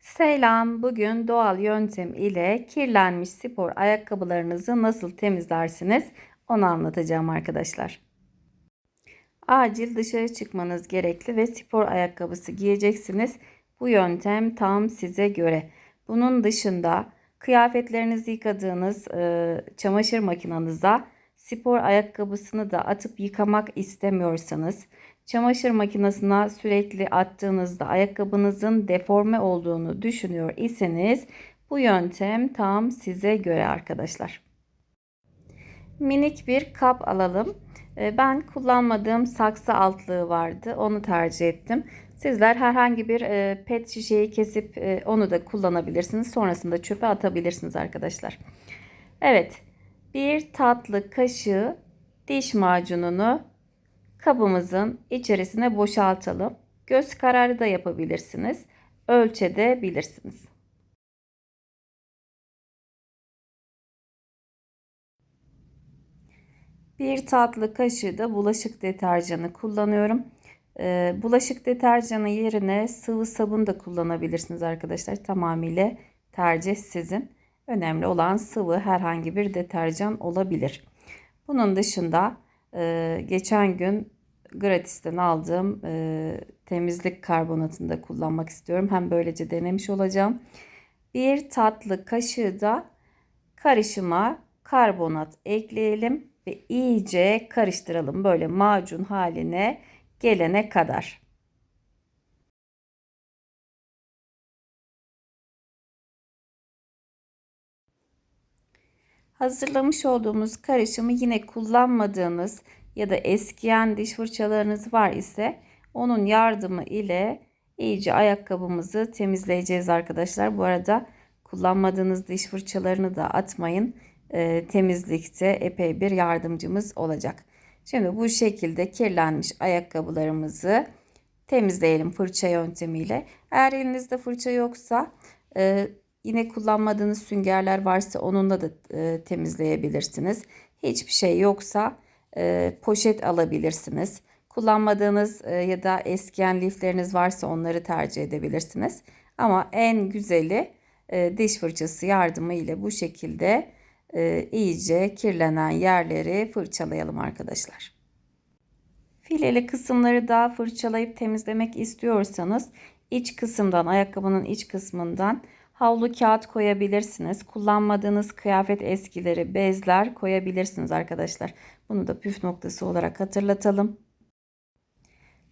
Selam. Bugün doğal yöntem ile kirlenmiş spor ayakkabılarınızı nasıl temizlersiniz onu anlatacağım arkadaşlar. Acil dışarı çıkmanız gerekli ve spor ayakkabısı giyeceksiniz. Bu yöntem tam size göre. Bunun dışında kıyafetlerinizi yıkadığınız e, çamaşır makinenize spor ayakkabısını da atıp yıkamak istemiyorsanız çamaşır makinesine sürekli attığınızda ayakkabınızın deforme olduğunu düşünüyor iseniz bu yöntem tam size göre arkadaşlar. Minik bir kap alalım. Ee, ben kullanmadığım saksı altlığı vardı. Onu tercih ettim. Sizler herhangi bir e, pet şişeyi kesip e, onu da kullanabilirsiniz. Sonrasında çöpe atabilirsiniz arkadaşlar. Evet. Bir tatlı kaşığı diş macununu kabımızın içerisine boşaltalım. Göz kararı da yapabilirsiniz. Ölçedebilirsiniz. Bir tatlı kaşığı da bulaşık deterjanı kullanıyorum. Ee, bulaşık deterjanı yerine sıvı sabun da kullanabilirsiniz arkadaşlar. Tamamıyla tercih sizin. Önemli olan sıvı herhangi bir deterjan olabilir. Bunun dışında e, geçen gün gratisten aldığım e, temizlik karbonatını da kullanmak istiyorum. Hem böylece denemiş olacağım. Bir tatlı kaşığı da karışıma karbonat ekleyelim ve iyice karıştıralım böyle macun haline gelene kadar. Hazırlamış olduğumuz karışımı yine kullanmadığınız ya da eskiyen diş fırçalarınız var ise onun yardımı ile iyice ayakkabımızı temizleyeceğiz arkadaşlar. Bu arada kullanmadığınız diş fırçalarını da atmayın. E, temizlikte epey bir yardımcımız olacak. Şimdi bu şekilde kirlenmiş ayakkabılarımızı temizleyelim fırça yöntemiyle. Eğer elinizde fırça yoksa e, yine kullanmadığınız süngerler varsa onunla da e, temizleyebilirsiniz. Hiçbir şey yoksa e, poşet alabilirsiniz. Kullanmadığınız e, ya da eskiyen lifleriniz varsa onları tercih edebilirsiniz. Ama en güzeli e, diş fırçası yardımı ile bu şekilde e, iyice kirlenen yerleri fırçalayalım arkadaşlar. Fileli kısımları daha fırçalayıp temizlemek istiyorsanız iç kısımdan ayakkabının iç kısmından havlu kağıt koyabilirsiniz. Kullanmadığınız kıyafet eskileri, bezler koyabilirsiniz arkadaşlar. Bunu da püf noktası olarak hatırlatalım.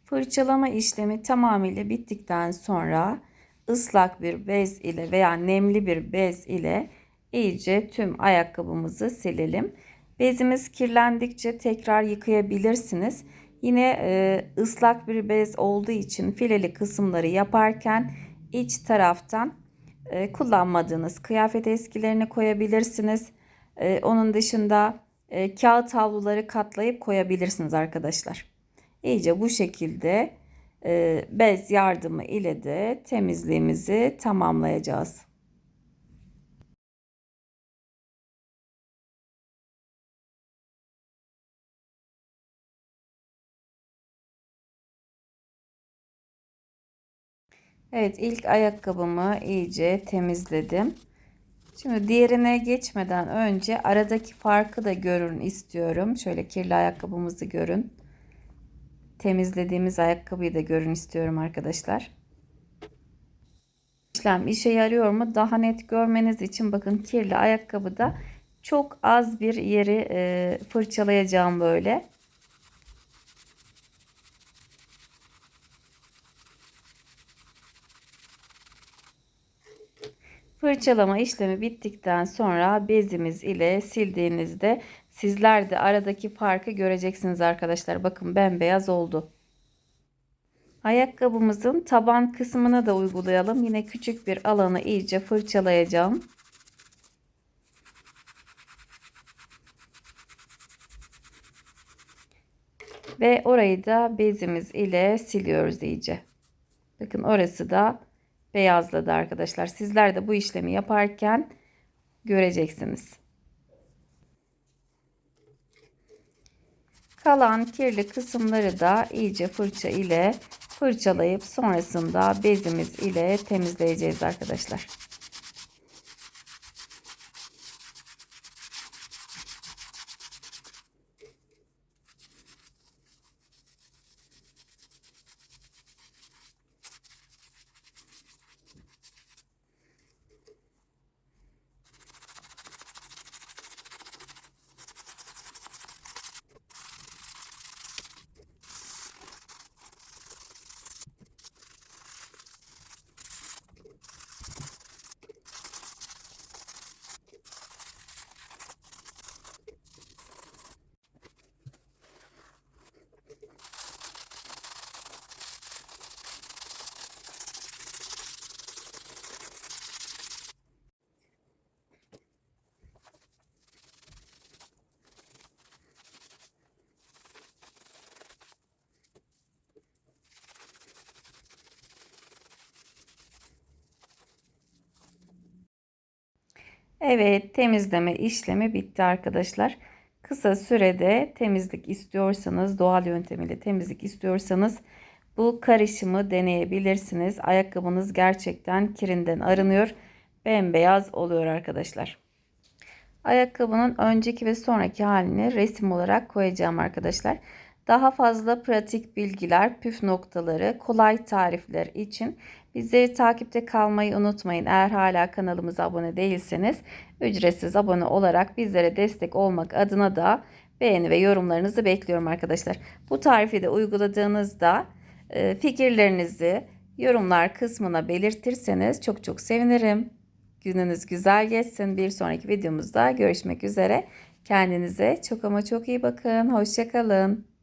Fırçalama işlemi tamamıyla bittikten sonra ıslak bir bez ile veya nemli bir bez ile iyice tüm ayakkabımızı silelim. Bezimiz kirlendikçe tekrar yıkayabilirsiniz. Yine e, ıslak bir bez olduğu için fileli kısımları yaparken iç taraftan e, kullanmadığınız kıyafet eskilerini koyabilirsiniz. E, onun dışında e, kağıt havluları katlayıp koyabilirsiniz arkadaşlar. İyice bu şekilde e, bez yardımı ile de temizliğimizi tamamlayacağız. Evet ilk ayakkabımı iyice temizledim. Şimdi diğerine geçmeden önce aradaki farkı da görün istiyorum. Şöyle kirli ayakkabımızı görün. Temizlediğimiz ayakkabıyı da görün istiyorum arkadaşlar. İşlem işe yarıyor mu? Daha net görmeniz için bakın kirli ayakkabıda çok az bir yeri e, fırçalayacağım böyle. Fırçalama işlemi bittikten sonra bezimiz ile sildiğinizde sizler de aradaki farkı göreceksiniz arkadaşlar. Bakın bembeyaz oldu. Ayakkabımızın taban kısmına da uygulayalım. Yine küçük bir alanı iyice fırçalayacağım. Ve orayı da bezimiz ile siliyoruz iyice. Bakın orası da beyazladı arkadaşlar. Sizler de bu işlemi yaparken göreceksiniz. Kalan kirli kısımları da iyice fırça ile fırçalayıp sonrasında bezimiz ile temizleyeceğiz arkadaşlar. Evet, temizleme işlemi bitti arkadaşlar. Kısa sürede temizlik istiyorsanız, doğal yöntemiyle temizlik istiyorsanız bu karışımı deneyebilirsiniz. Ayakkabınız gerçekten kirinden arınıyor. Bembeyaz oluyor arkadaşlar. Ayakkabının önceki ve sonraki halini resim olarak koyacağım arkadaşlar. Daha fazla pratik bilgiler, püf noktaları, kolay tarifler için bizleri takipte kalmayı unutmayın. Eğer hala kanalımıza abone değilseniz ücretsiz abone olarak bizlere destek olmak adına da beğeni ve yorumlarınızı bekliyorum arkadaşlar. Bu tarifi de uyguladığınızda e, fikirlerinizi yorumlar kısmına belirtirseniz çok çok sevinirim. Gününüz güzel geçsin. Bir sonraki videomuzda görüşmek üzere. Kendinize çok ama çok iyi bakın. Hoşçakalın.